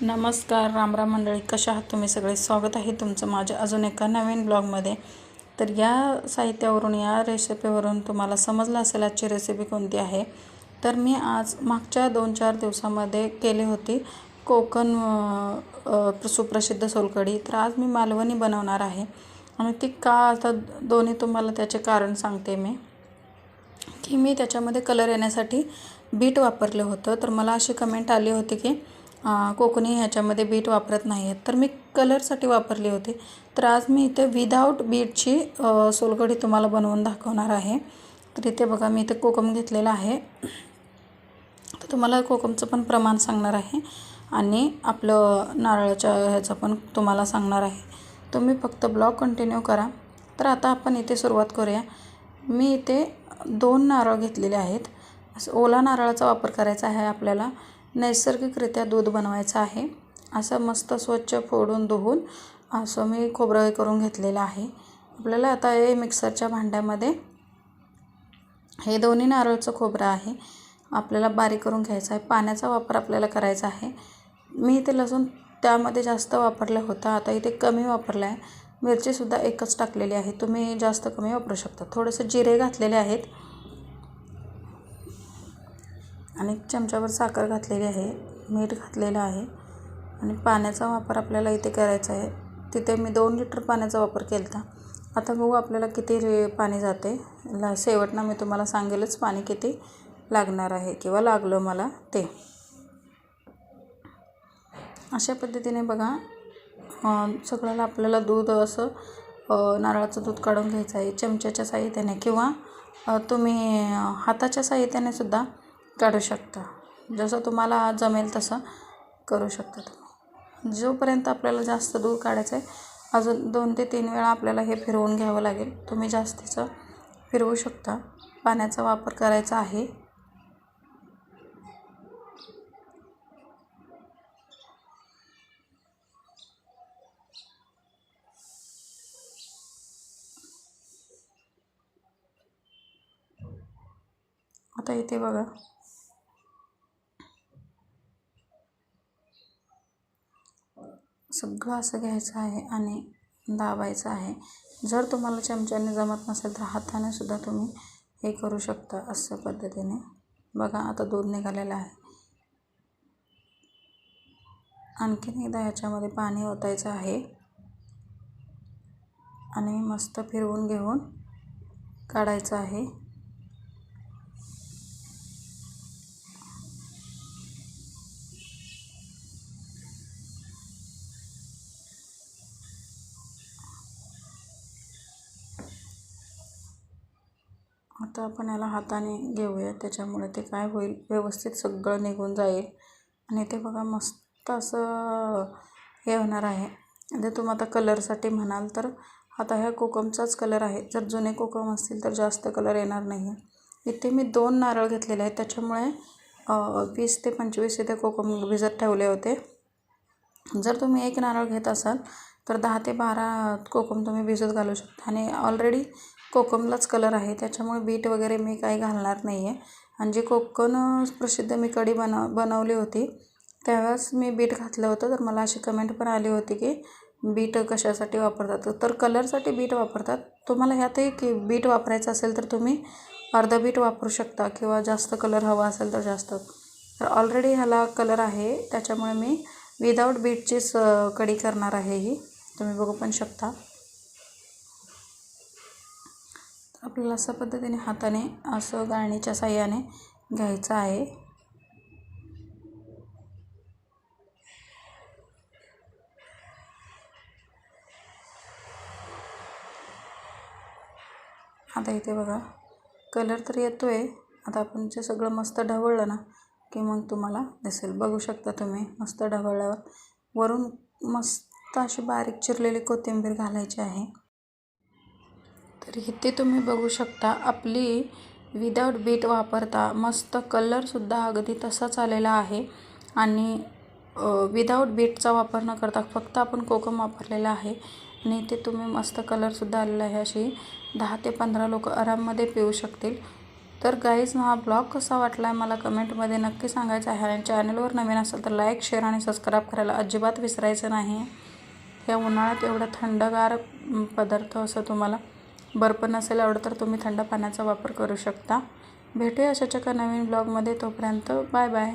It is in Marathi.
नमस्कार रामराम मंडळी. कशा आहात तुम्ही सगळे? स्वागत आहे तुमचं माझ्या अजून एका नवीन ब्लॉगमध्ये. तर या साहित्यावरून या रेसिपीवरून तुम्हाला समजलं असेल आजची रेसिपी कोणती आहे. तर मी आज मागच्या दोन चार दिवसामध्ये केली होती कोकण सुप्रसिद्ध सोलकढी. तर आज मी मालवणी बनवणार आहे. आणि ती का आता दोन्ही तुम्हाला त्याचे कारण सांगते मी. की मी त्याच्यामध्ये कलर येण्यासाठी बीट वापरलं होतं. तर मला अशी कमेंट आली होती की कोकणी ह्याच्यामध्ये बीट वापरत नाही आहेत तर मी कलरसाठी वापरली होती. तर आज मी इथे विदाऊट बीटची सोलकढी तुम्हाला बनवून दाखवणार आहे. तर इथे बघा मी इथे कोकम घेतलेला आहे. तर तुम्हाला कोकमचं पण प्रमाण सांगणार आहे. आणि आपलं नारळाच्या ह्याचं पण तुम्हाला सांगणार आहे. तुम्ही फक्त ब्लॉग कंटिन्यू करा. तर आता आपण इथे सुरुवात करूया. मी इथे दोन नारळ घेतलेले आहेत. असं ओला नारळाचा वापर करायचा आहे आपल्याला. नैसर्गिकरित्या दूध बनवायचं आहे. असं मस्त स्वच्छ फोडून धुवून असं मी खोबरं करून घेतलेलं आहे. आपल्याला आता हे मिक्सरच्या भांड्यामध्ये हे दोन्ही नारळचं खोबरं आहे. आपल्याला बारीक करून घ्यायचं आहे. पाण्याचा वापर आपल्याला करायचा आहे. मी इथे लसूण त्यामध्ये जास्त वापरलं होतं. आता इथे कमी वापरलं आहे. मिरचीसुद्धा एकच टाकलेली आहे. तुम्ही जास्त कमी वापरू शकता. थोडंसं जिरे घातलेले आहेत. आणि एक चमच्यावर साखर घातलेली आहे मीठ घातलेलं आहे आणि पाण्याचा वापर आपल्याला इथे करायचा आहे. तिथे मी दोन लिटर पाण्याचा वापर केला होता आता बघू आपल्याला किती रे पाणी जाते. ला शेवटनं मी तुम्हाला सांगेलच पाणी किती लागणार आहे किंवा लागलं मला ते. अशा पद्धतीने बघा सगळ्याला आपल्याला दूध असं नारळाचं दूध काढून घ्यायचं आहे चमच्याच्या साहित्याने किंवा तुम्ही हाताच्या साहित्याने सुद्धा काढू शकता. जसं तुम्हाला जमेल तसं करू शकता तुम्ही. जोपर्यंत आपल्याला जास्त दूर काढायचं आहे अजून दोन ते तीन वेळा आपल्याला हे फिरवून घ्यावं लागेल. तुम्ही जास्तीचं फिरवू शकता. पाण्याचा वापर करायचा आहे. आता इथे बघा. सगळं असं घ्यायचं आहे आणि दाबायचं आहे. जर तुम्हाला चमच्याने जमत नसेल तर हाताने सुद्धा तुम्ही हे करू शकता असं पद्धतीने. बघा आता दूध निघालेलं आहे. आणखीन एकदा ह्याच्यामध्ये पाणी ओतायचं आहे. आणि मस्त फिरवून घेऊन काढायचं आहे. आता आपण याला हाताने घेऊया. त्याच्यामुळे ते काय होईल? व्यवस्थित सगळं निघून जाईल. आणि ते बघा मस्त असं हे होणार आहे. जर तुम्ही आता कलरसाठी म्हणाल तर आता ह्या कोकमचाच कलर आहे. जर जुने कोकम असतील तर जास्त कलर येणार नाही. इथे मी दोन नारळ घेतलेले आहेत. त्याच्यामुळे वीस ते पंचवीस इथे कोकम भिजत ठेवले होते. जर तुम्ही एक नारळ घेत असाल तर दहा ते बारा कोकम तुम्ही भिजत घालू शकता. आणि ऑलरेडी कोकमलाच कलर आहे. त्याच्यामुळे बीट वगैरे मी काही घालणार नाही आहे आणि जी कोकण प्रसिद्ध मी कढी बनव बनवली होती त्यावेळेस मी बीट घातलं होतं. तर मला अशी कमेंट पण आली होती की बीट कशासाठी वापरतात? तर कलरसाठी बीट वापरतात. तुम्हाला ह्यातही की बीट वापरायचं असेल तर तुम्ही अर्धा बीट वापरू शकता किंवा जास्त कलर हवा असेल तर जास्त. तर ऑलरेडी ह्याला कलर आहे. त्याच्यामुळे मी विदाऊट बीटचीच कढी करणार आहे ही. तुम्ही बघू पण शकता तर आपल्याला अशा पद्धतीने हाताने असं गाळणीच्या साह्याने घ्यायचं आहे. आता इथे बघा कलर तर येतो आहे आता आपण जे सगळं मस्त ढवळलं ना की मग तुम्हाला दिसेल. बघू शकता तुम्ही मस्त ढवळल्यावर. वरून मस्त अशी बारीक चिरलेली कोथिंबीर घालायची आहे. तर इथे तुम्ही बघू शकता. आपली विदाऊट बीट वापरता मस्त कलरसुद्धा अगदी तसाच आलेला आहे. आणि विदाउट बीटचा वापर न करता फक्त आपण कोकम वापरलेला आहे. आणि इथे तुम्ही मस्त कलरसुद्धा आलेला आहे अशी दहा ते पंधरा लोक आराममध्ये पिऊ शकतील. तर गाईज हा ब्लॉग कसा वाटला आहे मला कमेंटमध्ये नक्की सांगायचं आहे. आणि चॅनलवर नवीन असेल तर लाईक शेअर आणि सबस्क्राईब करायला अजिबात विसरायचं नाही. ह्या उन्हाळ्यात एवढं थंडगार पदार्थ असं तुम्हाला बर्फ नसेल आवडत तर तुम्ही थंड पाण्याचा वापर करू शकता. भेटूया अशाच एका नवीन ब्लॉगमध्ये तोपर्यंत बाय बाय.